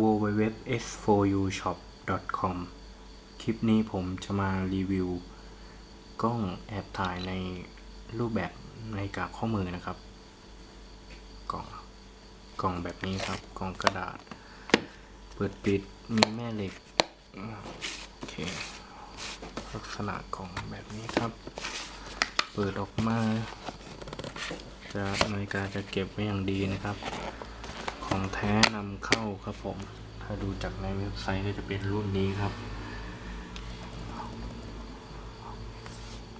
www.s4ushop.com คลิปนี้ผมจะมารีวิว กล้องแอบถ่ายในรูปแบบในกาข้อมือนะครับ กล่องกล่องแบบนี้ครับ กล่องกระดาษ เปิดปิดมีแม่เหล็กโอเคลักษณะกล่องแบบนี้ครับ เปิดออกมา จะนาฬิกาจะเก็บไว้อย่างดีนะครับ ของแท้นำเข้าครับผม ถ้าดูจากในเว็บไซต์ก็จะเป็นรุ่นนี้ครับ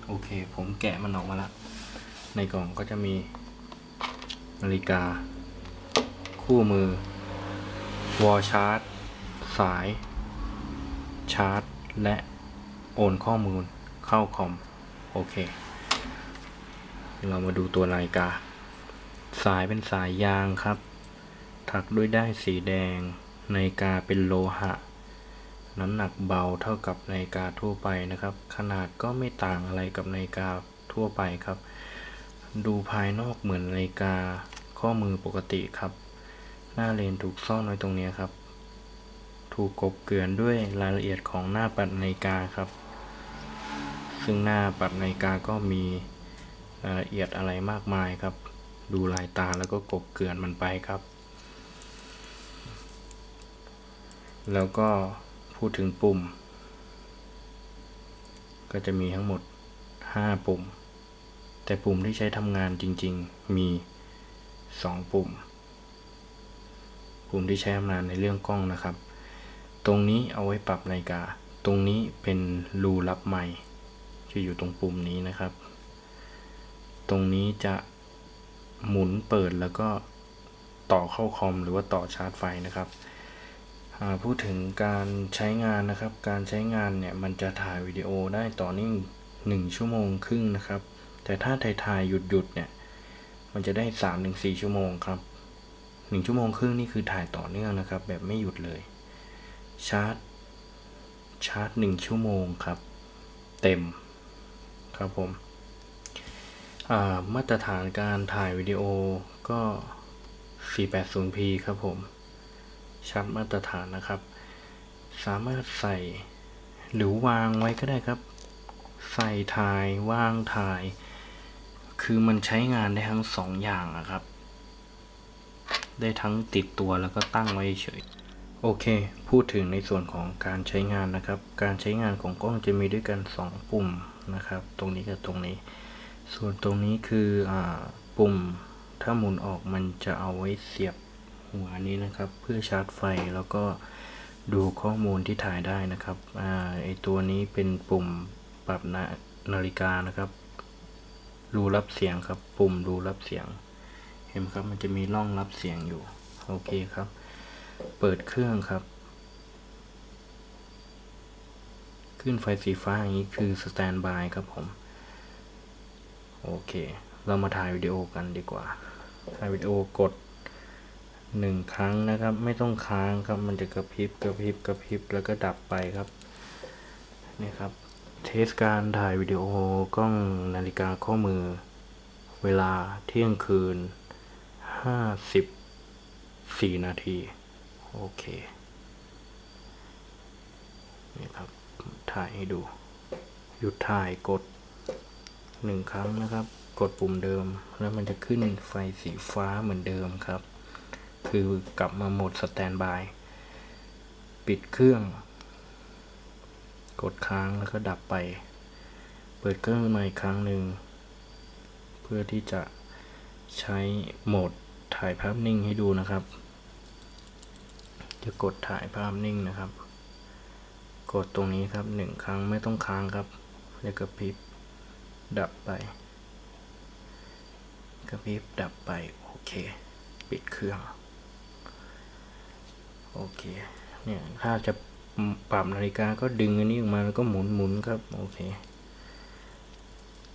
โอเค ผมแกะมันออกมาแล้วในกล่องก็จะมีนาฬิกา คู่มือ วอลชาร์จ สาย ชาร์จ และโอนข้อมูลเข้าคอม โอเค เรามาดูตัวนาฬิกา สายเป็นสายยางครับ ถักด้วยด้ายสีแดงนาฬิกาเป็นโลหะ น้ำหนักเบาเท่ากับนาฬิกาทั่วไปนะครับ ขนาดก็ไม่ต่างอะไรกับนาฬิกาทั่วไปครับ ดูภายนอกเหมือนนาฬิกาข้อมือปกติครับ หน้าเลนถูกซ่อนไว้ตรงนี้ครับ ถูกกบเกลื่อนด้วยรายละเอียดของหน้าปัดนาฬิกาครับ ซึ่งหน้าปัดนาฬิกาก็มีรายละเอียดอะไรมากมายครับ ดูลายตาแล้วก็กบเกลื่อนมันไปครับ แล้วก็พูดถึงปุ่ม ก็จะมีทั้งหมด 5 ปุ่ม แต่ปุ่มที่ใช้ทำงานจริง ๆ มี 2 ปุ่ม ปุ่มที่ใช้ทำงานในเรื่องกล้องนะครับ ตรงนี้เอาไว้ปรับนาฬิกา ตรงนี้เป็นรูรับไมค์จะอยู่ตรงปุ่มนี้นะครับ ตรงนี้จะหมุนเปิดแล้วก็ต่อเข้าคอมหรือว่าต่อชาร์จไฟนะครับ พูดถึงการใช้งานนะครับ การใช้งานเนี่ยมันจะถ่ายวิดีโอได้ต่อเนื่องหนึ่งชั่วโมงครึ่งนะครับ แต่ถ้าถ่ายถ่ายหยุดหยุดเนี่ยมันจะได้สามถึงสี่ชั่วโมงครับหนึ่งชั่วโมงครึ่งนี่คือถ่ายต่อเนื่องนะครับ แบบไม่หยุดเลยชาร์จชาร์จหนึ่งชั่วโมงครับ เต็มครับผมมาตรฐานการถ่ายวิดีโอก็ 480p ครับผม ชัดมาตรฐานนะครับ สามารถใส่ หรือวางไว้ก็ได้ครับ ใส่ถ่ายวางถ่าย คือมันใช้งานได้ทั้งสองอย่างอะครับ ได้ทั้งติดตัวแล้วก็ตั้งไว้เฉยโอเค พูดถึงในส่วนของการใช้งานนะครับ การใช้งานของกล้องจะมีด้วยกัน 2 ปุ่มนะครับ ตรงนี้กับตรงนี้ ส่วนตรงนี้คืออ่าปุ่มถ้าหมุนออกมันจะเอาไว้เสียบ หัวนี้นะครับ เพื่อชาร์จไฟแล้วก็ดูข้อมูลที่ถ่ายได้นะครับอ่าไอตัวนี้เป็นปุ่มปรับนานาฬิกานะครับ รูรับเสียงครับ ปุ่มรูรับเสียง เห็นครับมันจะมีร่องรับเสียงอยู่ โอเคครับ เปิดเครื่องครับ ขึ้นไฟสีฟ้าอย่างนี้คือสแตนบายครับผม โอเค เรามาถ่ายวิดีโอกันดีกว่า ถ่ายวิดีโอกด หนึ่งครั้งนะครับ ไม่ต้องค้างครับ มันจะกระพริบกระพริบกระพริบแล้วก็ดับไปครับนี่ครับ เทสการถ่ายวิดีโอกล้องนาฬิกาข้อมือ เวลาเที่ยงคืนห้าสิบสี่นาที โอเคนี่ครับ ถ่ายให้ดู หยุดถ่ายกดหนึ่งครั้งนะครับ กดปุ่มเดิม แล้วมันจะขึ้นไฟสีฟ้าเหมือนเดิมครับ คือกลับมาโหมดสแตนบาย ปิดเครื่อง กดค้างแล้วก็ดับไป เปิดเครื่องใหม่ครั้งหนึ่ง เพื่อที่จะใช้โหมดถ่ายภาพนิ่งให้ดูนะครับ จะกดถ่ายภาพนิ่งนะครับ กดตรงนี้ครับหนึ่งครั้งไม่ต้องค้างครับแล้วก็พริบดับไปกระพริบดับไป โอเค ปิดเครื่อง โอเคเนี่ยถ้าจะปรับนาฬิกาก็ดึงอันนี้ออกมาแล้วก็หมุนหมุนครับโอเค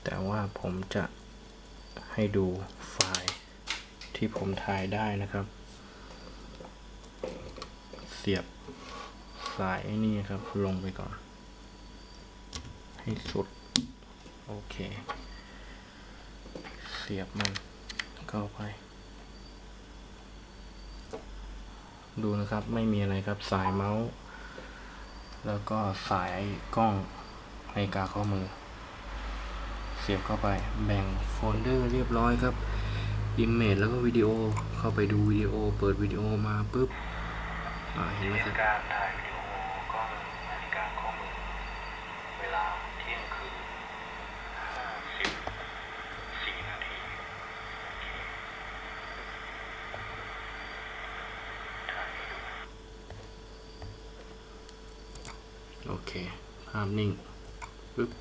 แต่ว่าผมจะให้ดูไฟล์ที่ผมถ่ายได้นะครับ เสียบสายนี่ครับ ลงไปก่อน ให้สุด โอเค เสียบมันเข้าไป ดูนะครับไม่มีอะไรครับสายเมาส์ แล้วก็สายกล้องนาฬิกาข้อมือ เสียบเข้าไปแบ่งโฟลเดอร์เรียบร้อยครับอิมเมจแล้วก็วิดีโอเข้าไปดูวิดีโอ เปิดวิดีโอมาปุ๊บเห็นไหมครับ การถ่ายวิดีโอกล้องนาฬิกาข้อมือ เวลาเที่ยงคืนห้าสิบสี่นาทีถ่ายให้ดู โอเคภาพนิ่งปึ๊บ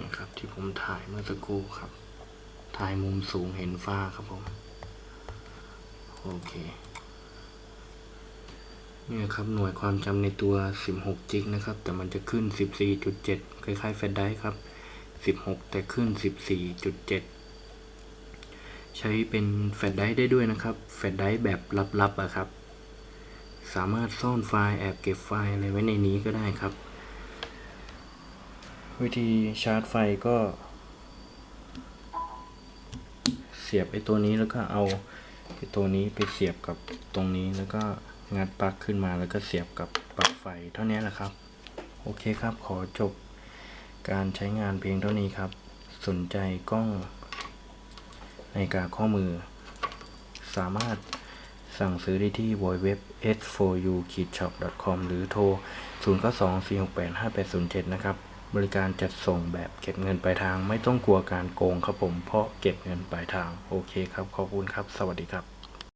นะครับที่ผมถ่ายเมื่อสักครู่ครับ ถ่ายมุมสูงเห็นฟ้าครับผม โอเคนี่ครับหน่วยความจำในตัว 16 จิกนะครับ แต่มันจะขึ้น 14.7 คล้ายๆแฟลชไดร์ครับ 16 แต่ขึ้น 14.7 ใช้เป็นแฟลชไดร์ได้ด้วยนะครับ แฟลชไดร์แบบลับๆอะครับ สามารถซ่อนไฟล์แอบเก็บไฟล์อะไรไว้ในนี้ก็ได้ครับ วิธีชาร์จไฟก็ เสียบไอ้ตัวนี้แล้วก็เอาไอ้ตัวนี้ไปเสียบกับตรงนี้แล้วก็งัดปลั๊กขึ้นมาแล้วก็เสียบกับปลั๊กไฟเท่านี้แหละครับ โอเคครับขอจบการใช้งานเพียงเท่านี้ครับ สนใจกล้องนาฬิกาข้อมือ สามารถ สั่งซื้อได้ที่ www s4u shop com หรือโทร 0924685807 นะครับ บริการจัดส่งแบบเก็บเงินปลายทางไม่ต้องกลัวการโกงครับผม เพราะเก็บเงินปลายทาง โอเคครับ ขอบคุณครับ สวัสดีครับ